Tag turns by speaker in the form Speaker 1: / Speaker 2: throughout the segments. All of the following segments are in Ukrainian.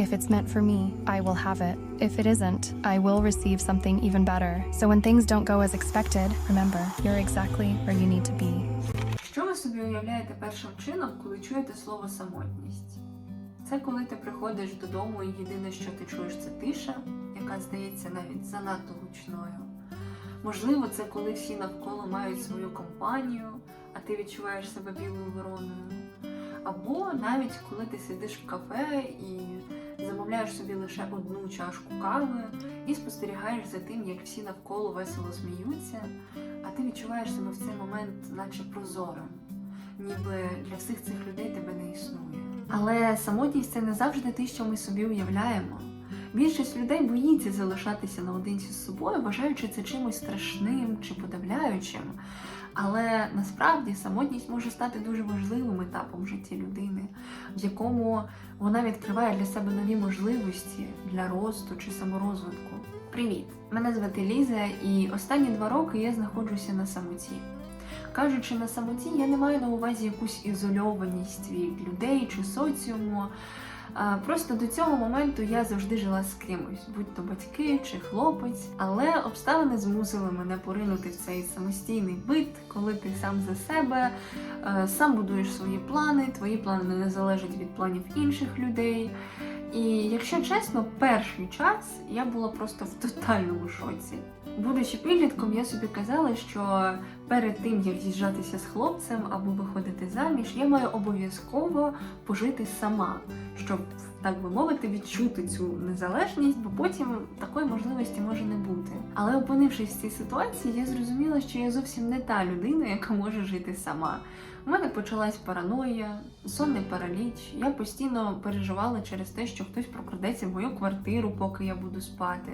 Speaker 1: If it's meant for me, I will have it. If it isn't, I will receive something even better. So when things don't go as expected, remember, you're exactly where you need to be.
Speaker 2: Що ви собі уявляєте першим чином, коли чуєте слово самотність? Це коли ти приходиш додому і єдине, що ти чуєш, це тиша, яка здається навіть занадто гучною. Можливо, це коли всі навколо мають свою компанію, а ти відчуваєш себе білою вороною. Або навіть коли ти сидиш в кафе і замовляєш собі лише одну чашку кави і спостерігаєш за тим, як всі навколо весело сміються, а ти відчуваєш себе в цей момент, наче прозорим, ніби для всіх цих людей тебе не існує. Але самотність це не завжди те, що ми собі уявляємо. Більшість людей боїться залишатися наодинці з собою, вважаючи це чимось страшним чи подавляючим. Але насправді самотність може стати дуже важливим етапом в житті людини, в якому вона відкриває для себе нові можливості для росту чи саморозвитку. Привіт! Мене звати Ліза, і останні два роки я знаходжуся на самоті. Кажучи на самоті, я не маю на увазі якусь ізольованість від людей чи соціуму. Просто до цього моменту я завжди жила з кимось, будь то батьки чи хлопець, але обставини змусили мене поринути в цей самостійний бит, коли ти сам за себе, е, сам будуєш свої плани, твої плани не залежать від планів інших людей. І якщо чесно, перший час я була просто в тотальному шоці. Будучи підлітком, я собі казала, що перед тим як з'їжджатися з хлопцем або виходити заміж, я маю обов'язково пожити сама, щоб так би мовити, відчути цю незалежність, бо потім такої можливості може не бути. Але опинившись в цій ситуації, я зрозуміла, що я зовсім не та людина, яка може жити сама. У мене почалась параноя, сонний параліч. Я постійно переживала через те, що хтось прокрадеться в мою квартиру, поки я буду спати.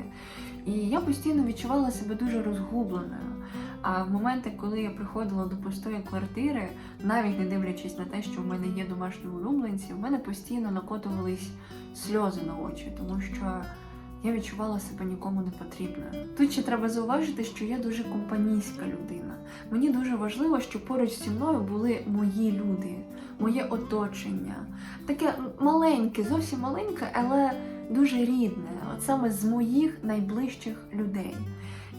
Speaker 2: І я постійно відчувала себе дуже розгубленою. А в моменти, коли я приходила до пустої квартири, навіть не дивлячись на те, що в мене є домашні улюбленці, в мене постійно накотувались сльози на очі, тому що я відчувала себе нікому не потрібною. Тут ще треба зауважити, що я дуже компанійська людина. Мені дуже важливо, щоб поруч зі мною були мої люди, моє оточення. Таке маленьке, зовсім маленьке, але дуже рідне, от саме з моїх найближчих людей.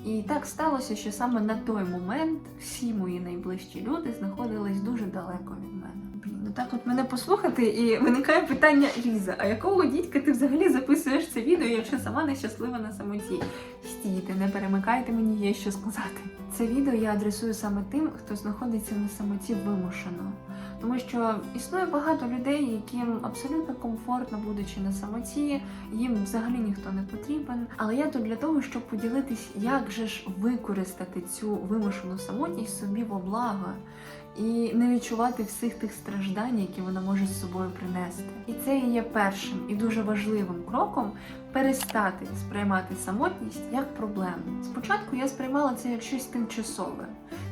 Speaker 2: І так сталося, що саме на той момент всі мої найближчі люди знаходились дуже далеко від мене. Блін, ну так от мене послухати, і виникає питання Ліза, а якого дідька ти взагалі записуєш це відео, якщо сама нещаслива на самоті? Стійте, не перемикайте, мені є що сказати. Це відео я адресую саме тим, хто знаходиться на самоті вимушено. Тому що існує багато людей, яким абсолютно комфортно, будучи на самоті, їм взагалі ніхто не потрібен. Але я тут для того, щоб поділитись, як же ж використати цю вимушену самотність собі во благо і не відчувати всіх тих страждань, які вона може з собою принести. І це є першим і дуже важливим кроком перестати сприймати самотність як проблему. Спочатку я сприймала це як щось тимчасове,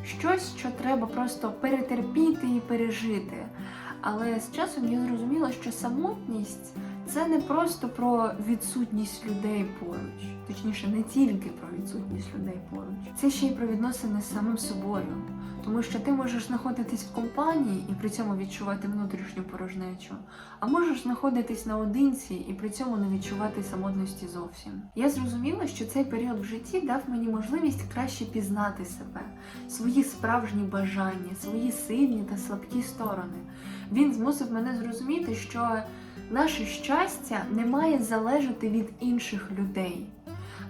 Speaker 2: щось, що треба просто перетерпіти і пережити. Але з часом я зрозуміла, що самотність це не просто про відсутність людей поруч, точніше, не тільки про відсутність людей поруч, це ще й про відносини з самим собою. Тому що ти можеш знаходитись в компанії і при цьому відчувати внутрішню порожнечу, а можеш знаходитись наодинці і при цьому не відчувати самотності зовсім. Я зрозуміла, що цей період в житті дав мені можливість краще пізнати себе, свої справжні бажання, свої сильні та слабкі сторони. Він змусив мене зрозуміти, що наше щастя не має залежати від інших людей.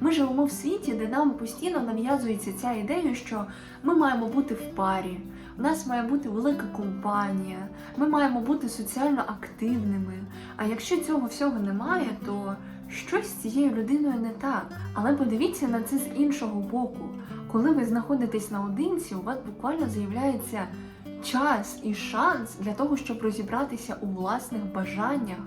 Speaker 2: Ми живемо в світі, де нам постійно нав'язується ця ідея, що ми маємо бути в парі, у нас має бути велика компанія, ми маємо бути соціально активними. А якщо цього всього немає, то щось з цією людиною не так. Але подивіться на це з іншого боку. Коли ви знаходитесь наодинці, у вас буквально з'являється час і шанс для того, щоб розібратися у власних бажаннях,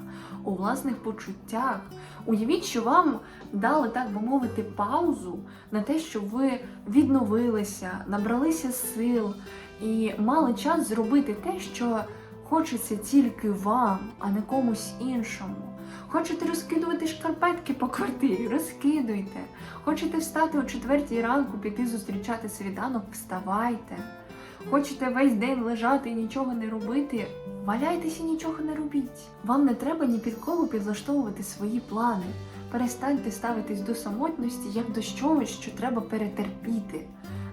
Speaker 2: у власних почуттях. Уявіть, що вам дали, так би мовити, паузу на те, щоб ви відновилися, набралися сил і мали час зробити те, що хочеться тільки вам, а не комусь іншому. Хочете розкидувати шкарпетки по квартирі, розкидуйте. Хочете встати о четвертій ранку, піти зустрічати світанок, вставайте. Хочете весь день лежати і нічого не робити? Валяйтеся, нічого не робіть. Вам не треба ні під кого підлаштовувати свої плани. Перестаньте ставитись до самотності як до чогось, що треба перетерпіти.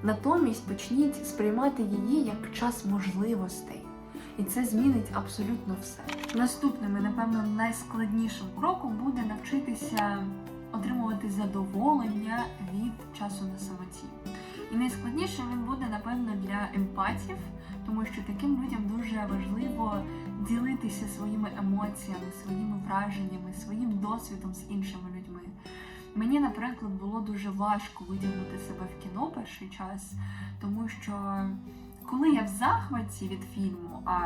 Speaker 2: Натомість почніть сприймати її як час можливостей. І це змінить абсолютно все. Наступним і, напевно, найскладнішим кроком буде навчитися отримувати задоволення від часу на самоті. І найскладнішим він буде, напевно, для емпатів, тому що таким людям дуже важливо ділитися своїми емоціями, своїми враженнями, своїм досвідом з іншими людьми. Мені, наприклад, було дуже важко витягнути себе в кіно перший час, тому що коли я в захваті від фільму, а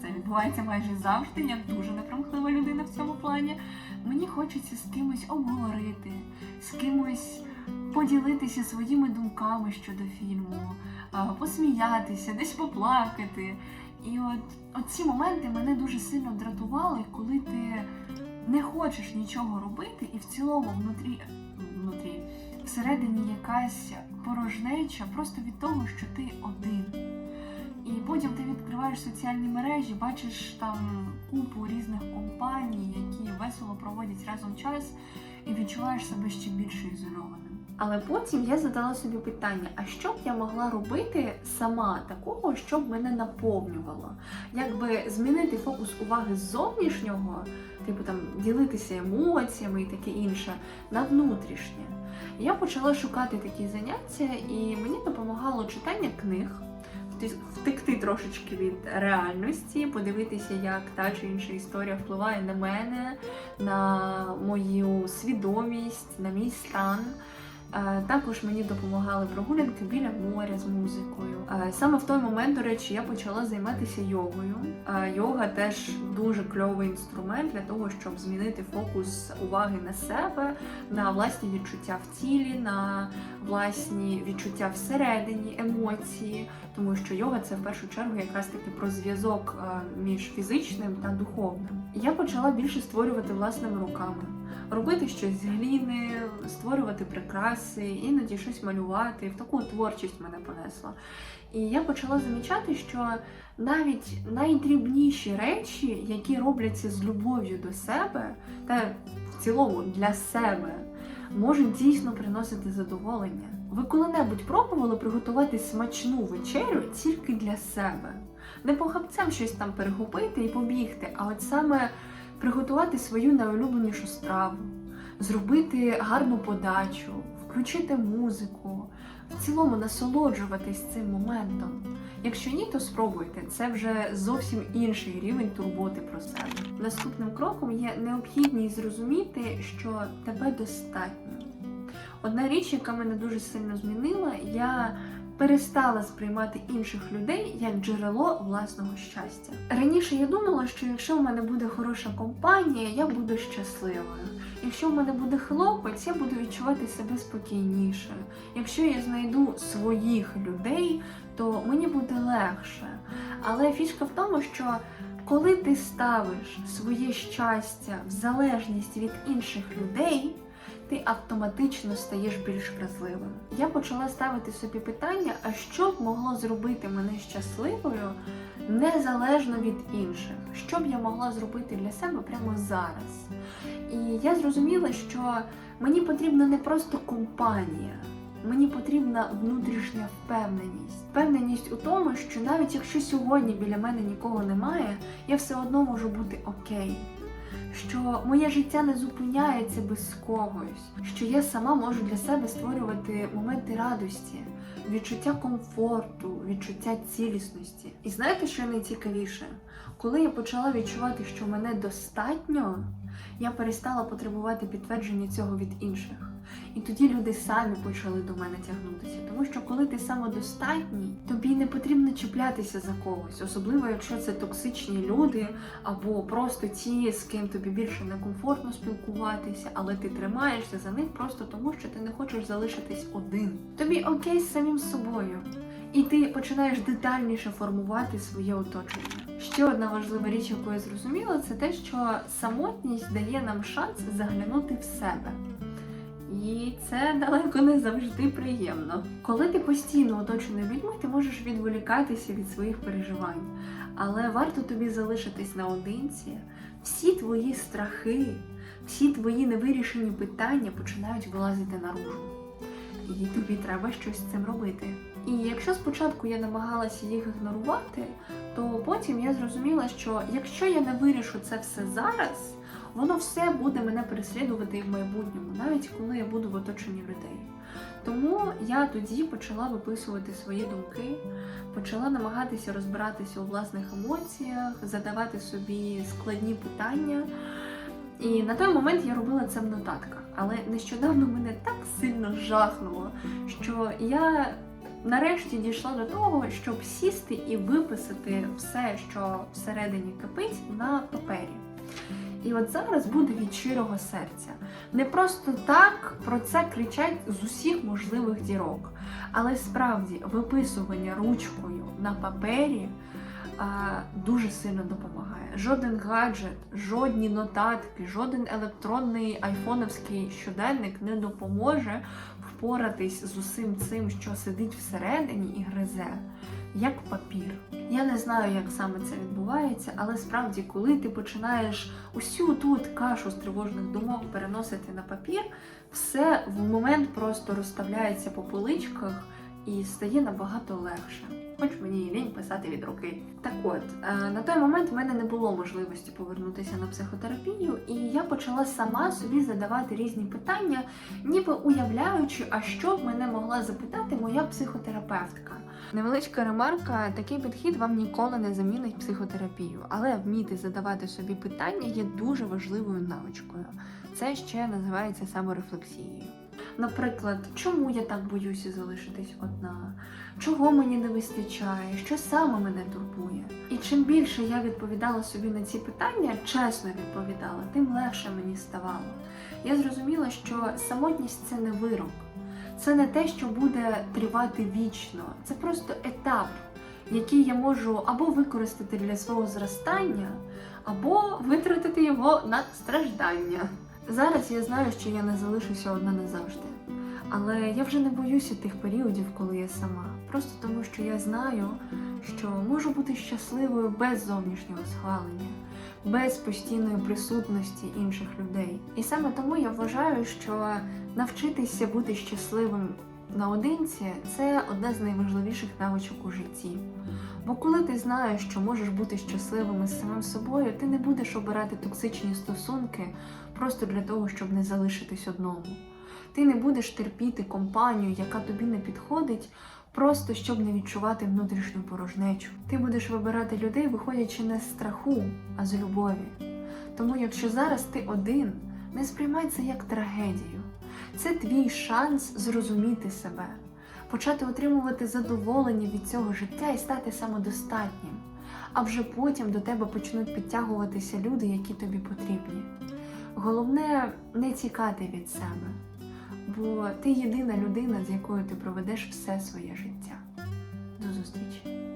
Speaker 2: це відбувається майже завжди, я дуже непримхлива людина в цьому плані, мені хочеться з кимось обговорити, з кимось поділитися своїми думками щодо фільму, посміятися, десь поплакати. І от, от ці моменти мене дуже сильно дратували, коли ти не хочеш нічого робити, і в цілому внутрі, внутрі всередині якась порожнеча просто від того, що ти один. І потім ти відкриваєш соціальні мережі, бачиш там купу різних компаній, які весело проводять разом час, і відчуваєш себе ще більше ізольованим. Але потім я задала собі питання: а що б я могла робити сама такого, щоб мене наповнювало? Якби змінити фокус уваги з зовнішнього, типу там ділитися емоціями і таке інше, на внутрішнє. Я почала шукати такі заняття, і мені допомагало читання книг, втекти трошечки від реальності, подивитися, як та чи інша історія впливає на мене, на мою свідомість, на мій стан. Е, Також мені допомагали прогулянки біля моря з музикою. Е, Саме в той момент, до речі, я почала займатися йогою. Е, Йога теж дуже кльовий інструмент для того, щоб змінити фокус уваги на себе, на власні відчуття в тілі, на власні відчуття всередині, емоції, тому що йога це в першу чергу якраз таки про зв'язок між фізичним та духовним. Я почала більше створювати власними руками, робити щось з гліни, створювати прикраси, іноді щось малювати. В таку творчість мене понесла. І я почала замічати, що навіть найдрібніші речі, які робляться з любов'ю до себе, та в цілому для себе, можуть дійсно приносити задоволення. Ви коли-небудь пробували приготувати смачну вечерю тільки для себе? Не похапцем щось там перегубити і побігти, а от саме приготувати свою найулюбленішу страву, зробити гарну подачу, включити музику, в цілому насолоджуватись цим моментом. Якщо ні, то спробуйте. Це вже зовсім інший рівень турботи про себе. Наступним кроком є необхідність зрозуміти, що тебе достатньо. Одна річ, яка мене дуже сильно змінила, я перестала сприймати інших людей як джерело власного щастя. Раніше я думала, що якщо в мене буде хороша компанія, я буду щасливою. Якщо в мене буде хлопець, я буду відчувати себе спокійніше. Якщо я знайду своїх людей, то мені буде легше. Але фішка в тому, що коли ти ставиш своє щастя в залежність від інших людей, ти автоматично стаєш більш вразливим. Я почала ставити собі питання, а що б могло зробити мене щасливою незалежно від інших? Що б я могла зробити для себе прямо зараз? І я зрозуміла, що мені потрібна не просто компанія. Мені потрібна внутрішня впевненість. Впевненість у тому, що навіть якщо сьогодні біля мене нікого немає, я все одно можу бути окей. Що моє життя не зупиняється без когось, що я сама можу для себе створювати моменти радості, відчуття комфорту, відчуття цілісності. І знаєте, що найцікавіше? Коли я почала відчувати, що мене достатньо, я перестала потребувати підтвердження цього від інших. І тоді люди самі почали до мене тягнутися. Тому що коли ти самодостатній, тобі не потрібно чіплятися за когось, особливо якщо це токсичні люди, або просто ті, з ким тобі більше некомфортно спілкуватися, але ти тримаєшся за них просто тому, що ти не хочеш залишитись один. Тобі окей з самим собою. І ти починаєш детальніше формувати своє оточення. Ще одна важлива річ, яку я зрозуміла, це те, що самотність дає нам шанс заглянути в себе. І це далеко не завжди приємно. Коли ти постійно оточений людьми, ти можеш відволікатися від своїх переживань. Але варто тобі залишитись наодинці, всі твої страхи, всі твої невирішені питання починають вилазити наружу. І тобі треба щось з цим робити. І якщо спочатку я намагалася їх ігнорувати, то потім я зрозуміла, що якщо я не вирішу це все зараз, воно все буде мене переслідувати і в майбутньому, навіть коли я буду в оточенні людей. Тому я тоді почала виписувати свої думки, почала намагатися розбиратися у власних емоціях, задавати собі складні питання. І на той момент я робила це в нотатках. Але нещодавно мене так сильно жахнуло, що я нарешті дійшла до того, щоб сісти і виписати все, що всередині кипить, на папері. І от зараз буде від щирого серця. Не просто так про це кричать з усіх можливих дірок, але справді виписування ручкою на папері а, дуже сильно допомагає. Жоден гаджет, жодні нотатки, жоден електронний айфоновський щоденник не допоможе впоратись з усім цим, що сидить всередині і гризе, як папір. Я не знаю, як саме це відбувається, але справді, коли ти починаєш усю тут кашу з тривожних думок переносити на папір, все в момент просто розставляється по поличках і стає набагато легше. Хоч мені і лінь писати від руки. Так от, е, на той момент в мене не було можливості повернутися на психотерапію, і я почала сама собі задавати різні питання, ніби уявляючи, а що б мене могла запитати моя психотерапевтка. Невеличка ремарка, такий підхід вам ніколи не замінить психотерапію, але вміти задавати собі питання є дуже важливою навичкою. Це ще називається саморефлексією. Наприклад, чому я так боюся залишитись одна? Чого мені не вистачає? Що саме мене турбує? І чим більше я відповідала собі на ці питання, чесно відповідала, тим легше мені ставало. Я зрозуміла, що самотність це не вирок, це не те, що буде тривати вічно, це просто етап, який я можу або використати для свого зростання, або витратити його на страждання. Зараз я знаю, що я не залишуся одна назавжди. Але я вже не боюся тих періодів, коли я сама. Просто тому, що я знаю, що можу бути щасливою без зовнішнього схвалення, без постійної присутності інших людей. І саме тому я вважаю, що навчитися бути щасливим наодинці це одна з найважливіших навичок у житті. Бо коли ти знаєш, що можеш бути щасливим із самим собою, ти не будеш обирати токсичні стосунки просто для того, щоб не залишитись одному. Ти не будеш терпіти компанію, яка тобі не підходить, просто щоб не відчувати внутрішню порожнечу. Ти будеш вибирати людей, виходячи не з страху, а з любові. Тому, якщо зараз ти один, не сприймай це як трагедію. Це твій шанс зрозуміти себе, почати отримувати задоволення від цього життя і стати самодостатнім. А вже потім до тебе почнуть підтягуватися люди, які тобі потрібні. Головне не тікати від себе, бо ти єдина людина, з якою ти проведеш все своє життя. До зустрічі!